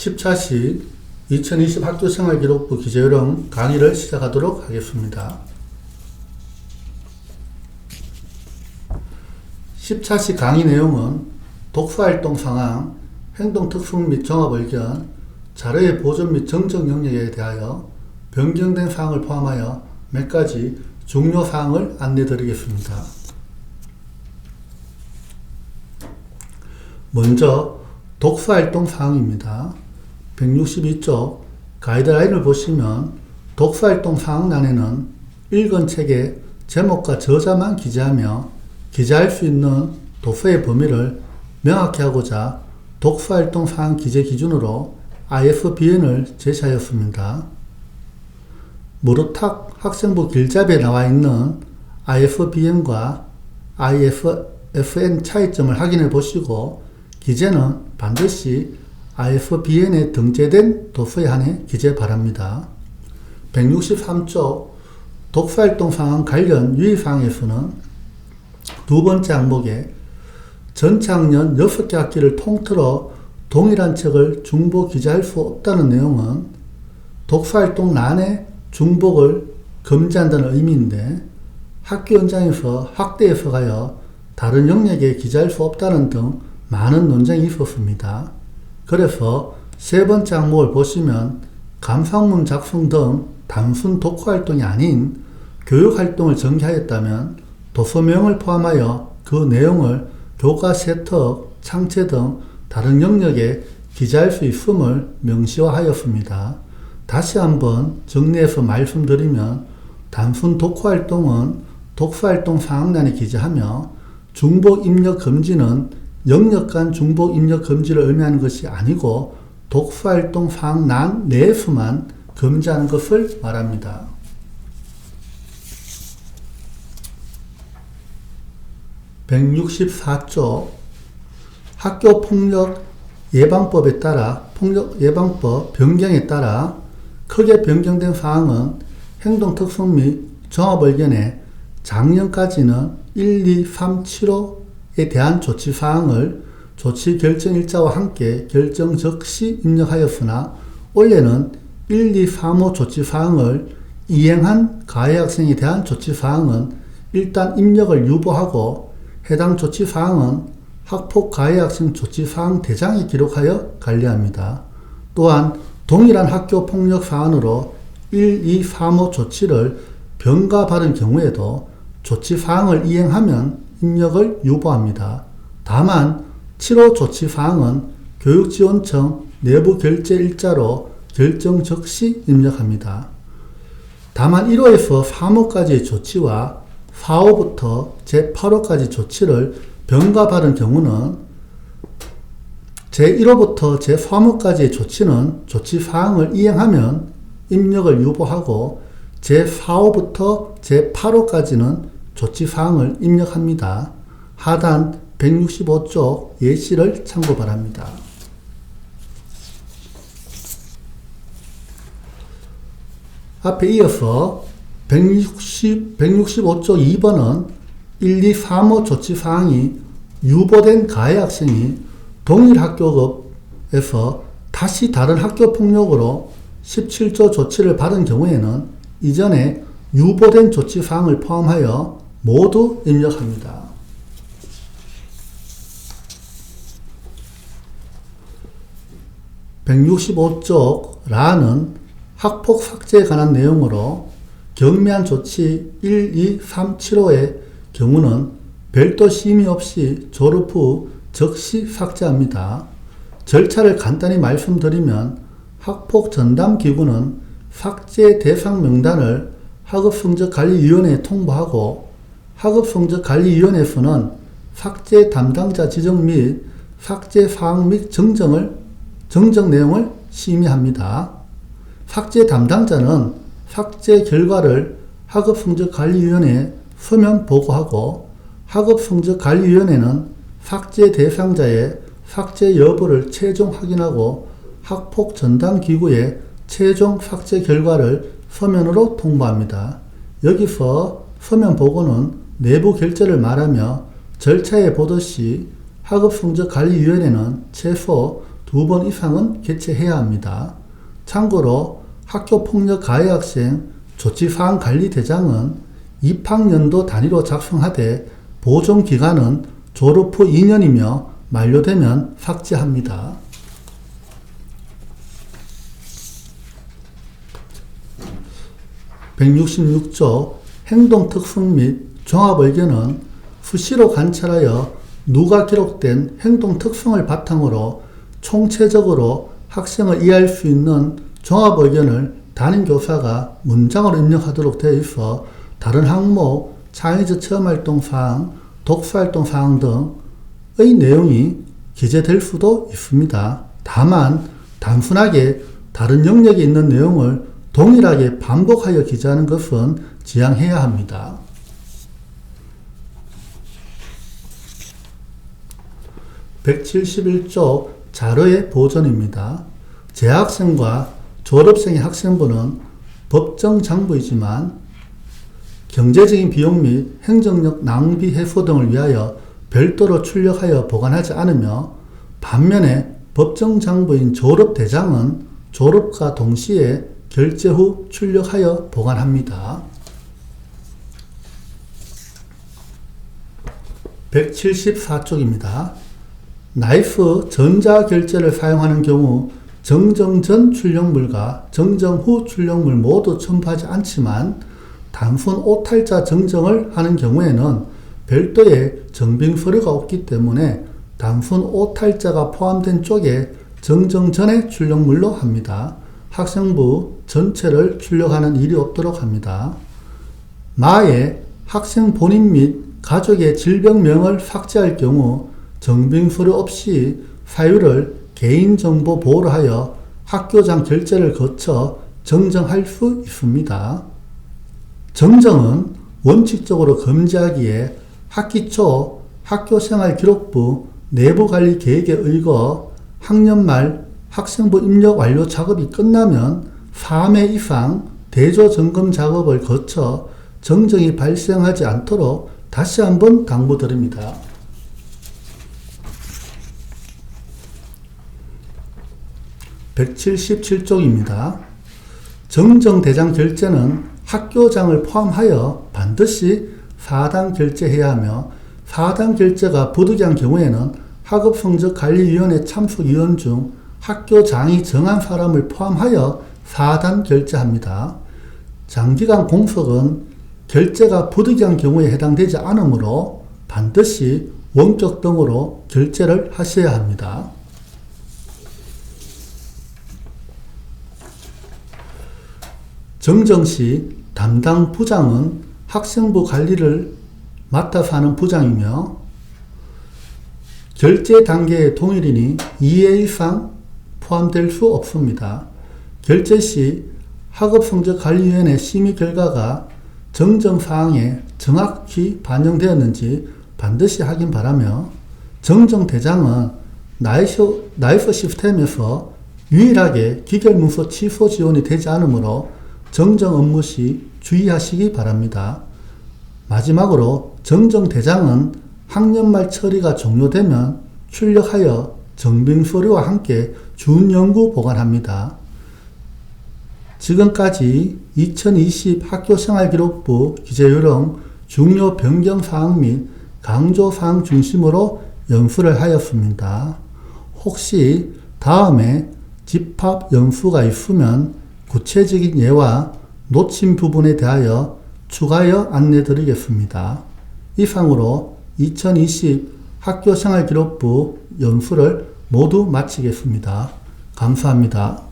10차시 2020 학교생활기록부 기재요령 강의를 시작하도록 하겠습니다. 10차시 강의 내용은 독서활동 상황, 행동특성 및 종합의견, 자료의 보존 및 정정 영역에 대하여 변경된 사항을 포함하여 몇 가지 중요 사항을 안내 드리겠습니다. 먼저 독서활동 사항입니다. 162쪽 가이드라인을 보시면 독서활동 사항란에는 읽은 책의 제목과 저자만 기재하며 기재할 수 있는 독서의 범위를 명확히 하고자 독서활동 사항 기재 기준으로 ISBN을 제시하였습니다. 무르탁 학생부 길잡이에 나와 있는 ISBN과 ISFN 차이점을 확인해 보시고 기재는 반드시 ISBN에 등재된 도서에 한해 기재 바랍니다. 163조 독서활동 상황 관련 유의사항에서는 두 번째 항목에 전체 학년 6개 학기를 통틀어 동일한 책을 중복 기재할 수 없다는 내용은 독서활동 난에 중복을 금지한다는 의미인데 학교 현장에서 학대에서 가여 다른 영역에 기재할 수 없다는 등 많은 논쟁이 있었습니다. 그래서 세 번째 항목을 보시면 감상문 작성 등 단순 독후 활동이 아닌 교육 활동을 전개하였다면 도서명을 포함하여 그 내용을 교과 세턱, 창체 등 다른 영역에 기재할 수 있음을 명시화하였습니다. 다시 한번 정리해서 말씀드리면 단순 독후 활동은 독서 활동 사항란에 기재하며 중복 입력 금지는 영역 간 중복 입력 금지를 의미하는 것이 아니고 독서 활동 사항란 내에서만 금지하는 것을 말합니다. (164조) 학교 폭력 예방법에 따라 폭력 예방법 변경에 따라 크게 변경된 사항은 행동 특성 및 종합 의견에 작년까지는 1, 2, 3, 7호에 대한 조치 사항을 조치 결정 일자와 함께 결정 즉시 입력하였으나 올해는 1, 2, 3호 조치 사항을 이행한 가해 학생에 대한 조치 사항은 일단 입력을 유보하고 해당 조치 사항은 학폭 가해 학생 조치 사항 대장에 기록하여 관리합니다. 또한 동일한 학교 폭력 사안으로 1, 2, 3호 조치를 병가 받은 경우에도 조치 사항을 이행하면 입력을 유보합니다. 다만 7호 조치 사항은 교육지원청 내부 결제 일자로 결정 즉시 입력합니다. 다만 1호에서 3호까지의 조치와 4호부터 제8호까지 조치를 병가받은 경우는 제1호부터 제3호까지의 조치는 조치 사항을 이행하면 입력을 유보하고 제4호부터 제8호까지는 조치 사항을 입력합니다. 하단 165쪽 예시를 참고 바랍니다. 앞에 이어서 160, 165조 2번은 1, 2, 3호 조치 사항이 유보된 가해 학생이 동일 학교급에서 다시 다른 학교 폭력으로 17조 조치를 받은 경우에는 이전에 유보된 조치 사항을 포함하여 모두 입력합니다. (165쪽) 라는 학폭 삭제에 관한 내용으로 경미한 조치 1, 2, 3, 7호의 경우는 별도 심의 없이 졸업 후 즉시 삭제합니다. 절차를 간단히 말씀드리면 학폭 전담 기구는 삭제 대상 명단을 학업성적관리위원회에 통보하고 학업성적관리위원회에서는 삭제 담당자 지정 및 삭제 사항 및 정정을 정정 내용을 심의합니다. 삭제 담당자는 삭제 결과를 학업성적관리위원회에 서면 보고하고 학업성적관리위원회는 삭제 대상자의 삭제 여부를 최종 확인하고 학폭 전담 기구에 최종 삭제 결과를 서면으로 통보합니다. 여기서 서면 보고는 내부 결제를 말하며 절차에 보듯이 학업성적관리위원회는 최소 두 번 이상은 개최해야 합니다. 참고로 학교폭력 가해 학생 조치사항 관리대장은 입학년도 단위로 작성하되 보존 기간은 졸업 후 2년이며 만료되면 삭제합니다. 166조 행동특성 및 종합의견은 수시로 관찰하여 누가 기록된 행동 특성을 바탕으로 총체적으로 학생을 이해할 수 있는 종합의견을 담임교사가 문장으로 입력하도록 되어 있어 다른 항목, 창의적 체험활동 사항, 독서활동 사항 등의 내용이 기재될 수도 있습니다. 다만 단순하게 다른 영역에 있는 내용을 동일하게 반복하여 기재하는 것은 지양해야 합니다. (171조) 자료의 보존입니다. 재학생과 졸업생의 학생부는 법정 장부이지만 경제적인 비용 및 행정력 낭비 해소 등을 위하여 별도로 출력하여 보관하지 않으며 반면에 법정 장부인 졸업 대장은 졸업과 동시에 결제 후 출력하여 보관합니다. 174쪽입니다. 나이프 전자결제를 사용하는 경우 정정 전 출력물과 정정 후 출력물 모두 첨부하지 않지만 단순 오탈자 정정을 하는 경우에는 별도의 정빙 서류가 없기 때문에 단순 오탈자가 포함된 쪽에 정정 전에 출력물로 합니다. 학생부 전체를 출력하는 일이 없도록 합니다. 마에 학생 본인 및 가족의 질병명을 삭제할 경우 정빙 서류 없이 사유를 개인정보 보호로 하여 학교장 결제를 거쳐 정정할 수 있습니다. 정정은 원칙적으로 금지하기에 학기 초 학교생활 기록부 내부관리 계획에 의거 학년 말 학생부 입력 완료 작업이 끝나면 3회 이상 대조 점검 작업을 거쳐 정정이 발생하지 않도록 다시 한번 당부드립니다. 177쪽입니다. 정정대장 결제는 학교장을 포함하여 반드시 4단 결제해야 하며 4단 결제가 부득이한 경우에는 학업성적관리위원회 참석위원 중 학교장이 정한 사람을 포함하여 4단 결제합니다. 장기간 공석은 결제가 부득이한 경우에 해당되지 않으므로 반드시 원격 등으로 결제를 하셔야 합니다. 정정 시 담당 부장은 학생부 관리를 맡아서 하는 부장이며 결제 단계의 동일인이 2회 이상 포함될 수 없습니다. 결제 시 학업성적관리위원회 심의 결과가 정정사항에 정확히 반영되었는지 반드시 확인 바라며 정정대장은 나이프 시스템에서 유일하게 기결문서 취소 지원이 되지 않으므로 정정 업무 시 주의하시기 바랍니다. 마지막으로 정정대장은 학년 말 처리가 종료되면 출력하여 정빙 서류와 함께 준연구 보관합니다. 지금까지 2020 학교생활기록부 기재요령 중요 변경사항 및 강조사항 중심으로 연수를 하였습니다. 혹시 다음에 집합 연수가 있으면 구체적인 예와 놓친 부분에 대하여 추가하여 안내 드리겠습니다. 이상으로 2020 학교생활기록부 연수를 모두 마치겠습니다. 감사합니다.